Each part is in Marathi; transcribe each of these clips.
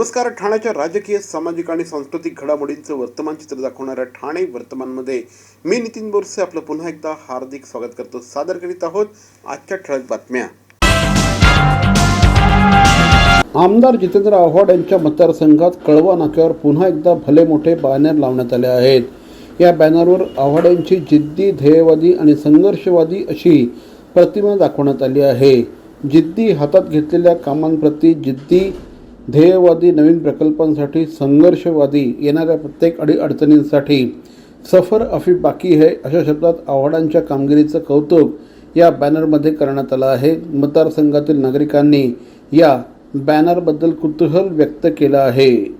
नमस्कार ठाण्याच्या राजकीय सामाजिक आणि सांस्कृतिक घडामोडींचं वर्तमान चित्र दाखवणाऱ्या ठाणे वर्तमानमध्ये मी नितीन बोरसे आपलं पुन्हा एकदा हार्दिक स्वागत करतो. सादर करीत आहोत आजच्या ठळक बातम्या. आमदार जितेंद्र आव्हाड यांच्या मतदारसंघात कळवा नाक्यावर पुन्हा एकदा भले मोठे बॅनर लावण्यात आले आहेत. या बॅनरवर आव्हाड यांची जिद्दी ध्येयवादी आणि संघर्षवादी अशी प्रतिमा दाखवण्यात आली आहे. जिद्दी हातात घेतलेल्या कामांप्रती जिद्दी ध्येयवादी नवीन प्रकल्पांसाठी संघर्षवादी येणाऱ्या प्रत्येक अडीअडचणींसाठी सफर अफी बाकी है अशा शब्दात आव्हाडांच्या कामगिरीचं कौतुक या बॅनरमध्ये करण्यात आलं आहे. मतदारसंघातील नागरिकांनी या बॅनरबद्दल कुतूहल व्यक्त केलं आहे.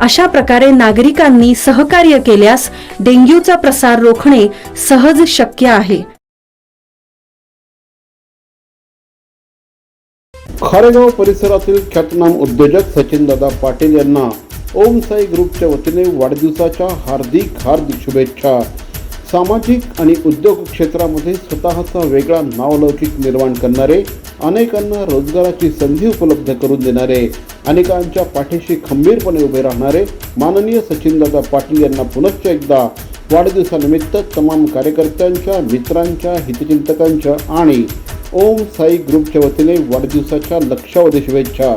अशा प्रकारे नागरिकांनी सहकार्य केल्यास डेंग्यूचा प्रसार रोखणे सहज शक्य आहे. खारेगाव परिसरातील ख्यातनाम उद्योजक सचिन दादा पाटील यांना ओम साई ग्रुपच्या वतीने वाढदिवसाच्या हार्दिक हार्दिक शुभेच्छा. सामाजिक आणि उद्योग क्षेत्रामध्ये स्वतःचा वेगळा नावलौकिक निर्माण करणारे अनेकांना रोजगाराची संधी उपलब्ध करून देणारे अनेकांच्या पाठीशी खंबीरपणे उभे राहणारे माननीय सचिनदादा पाटील यांना पुनश्च एकदा वाढदिवसानिमित्त तमाम कार्यकर्त्यांच्या मित्रांच्या हितचिंतकांच्या आणि ओम साई ग्रुपच्या वतीने वाढदिवसाच्या लक्षावधी शुभेच्छा.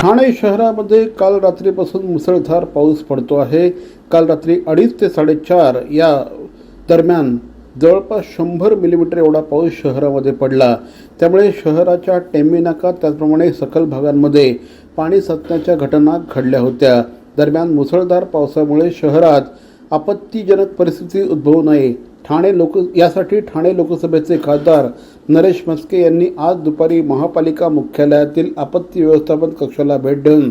ठाणे शहरामध्ये काल रात्रीपासून मुसळधार पाऊस पडतो आहे. काल रात्री अडीच ते साडेचार या दरम्यान जवळपास शंभर मिलीमीटर एवढा पाऊस शहरामध्ये पडला. त्यामुळे शहराच्या टेंबीनाका त्याचप्रमाणे सखल भागांमध्ये पाणी साचण्याच्या घटना घडल्या होत्या. दरम्यान मुसळधार पावसामुळे शहरात आपत्तीजनक परिस्थिती उद्भवू नये. ठाणे लोक यासाठी ठाणे लोकसभेचे खासदार नरेश म्हस्के यांनी आज दुपारी महापालिका मुख्यालयातील आपत्ती व्यवस्थापन कक्षाला भेट देऊन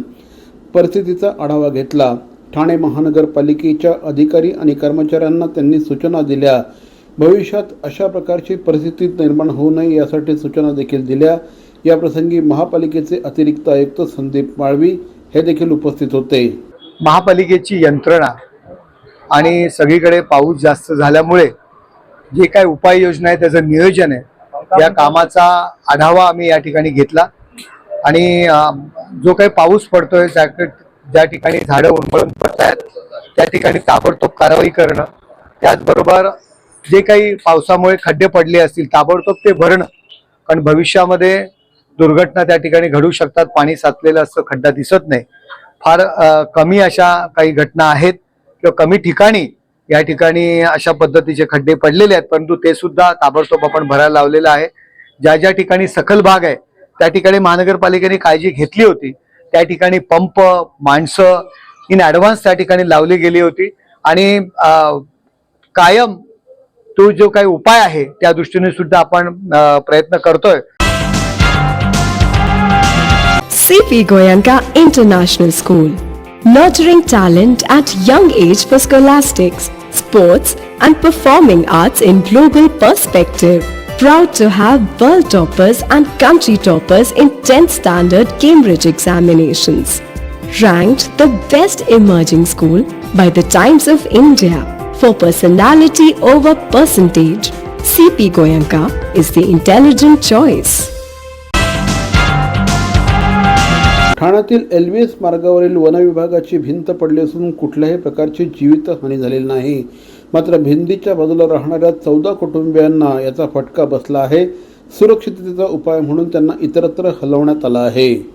परिस्थितीचा आढावा घेतला. ठाणे महानगरपालिकेच्या अधिकारी आणि कर्मचाऱ्यांना त्यांनी सूचना दिल्या. भविष्यात अशा प्रकारची परिस्थिती निर्माण होऊ नये यासाठी सूचना देखील दिल्या. याप्रसंगी महापालिकेचे अतिरिक्त आयुक्त संदीप माळवी हे देखील उपस्थित होते. महापालिकेची यंत्रणा आणि सगळीकडे पाऊस जास्त झाल्यामुळे जे काय उपाययोजना आहे त्याचं नियोजन आहे या कामाचा आढावा आम्ही या ठिकाणी घेतला. आणि जो काही पाऊस पडतोय ज्या ज्या ठिकाणी झाडं उन्मळून पडत आहेत त्या ठिकाणी ताबडतोब कारवाई करणं त्याचबरोबर जे काही पावसामुळे खड्डे पडले असतील ताबडतोब ते भरणं. कारण भविष्यामध्ये दुर्घटना त्या ठिकाणी घडू शकतात. पाणी साचलेलं असतं खड्डा दिसत नाही. फार कमी अशा काही घटना आहेत किंवा कमी ठिकाणी या ठिकाणी अशा पद्धतीचे खड्डे पडलेले आहेत. परंतु ते सुद्धा ताबडतोब आपण भरायला लावलेलं आहे. ज्या ज्या ठिकाणी सखल भाग आहे त्या ठिकाणी महानगरपालिकेने काळजी घेतली होती. त्या ठिकाणी पंप माणसं इन ऍडव्हान्स त्या ठिकाणी लावली गेली होती. आणि कायम तो जो काही उपाय आहे त्या दृष्टीने सुद्धा आपण अ, प्रयत्न करतोय CP Goyanka International School. Nurturing talent at young age for scholastics, sports, and performing arts in global perspective. Proud to have world toppers and country toppers in 10th standard Cambridge examinations. Ranked the best emerging school by the Times of India For personality over percentage. CP Goyanka is the intelligent choice. ठाण्यातील एलव्हीएस मार्गावरील वनविभागाची भिंत पडली असून कुठल्याही प्रकारची जीवितहानी झालेली नाही मात्र भिंतीच्या बाजूला राहणाऱ्या चौदा कुटुंबियांना याचा फटका बसला आहे सुरक्षिततेचा उपाय म्हणून त्यांना इतरत्र हलवण्यात आला आहे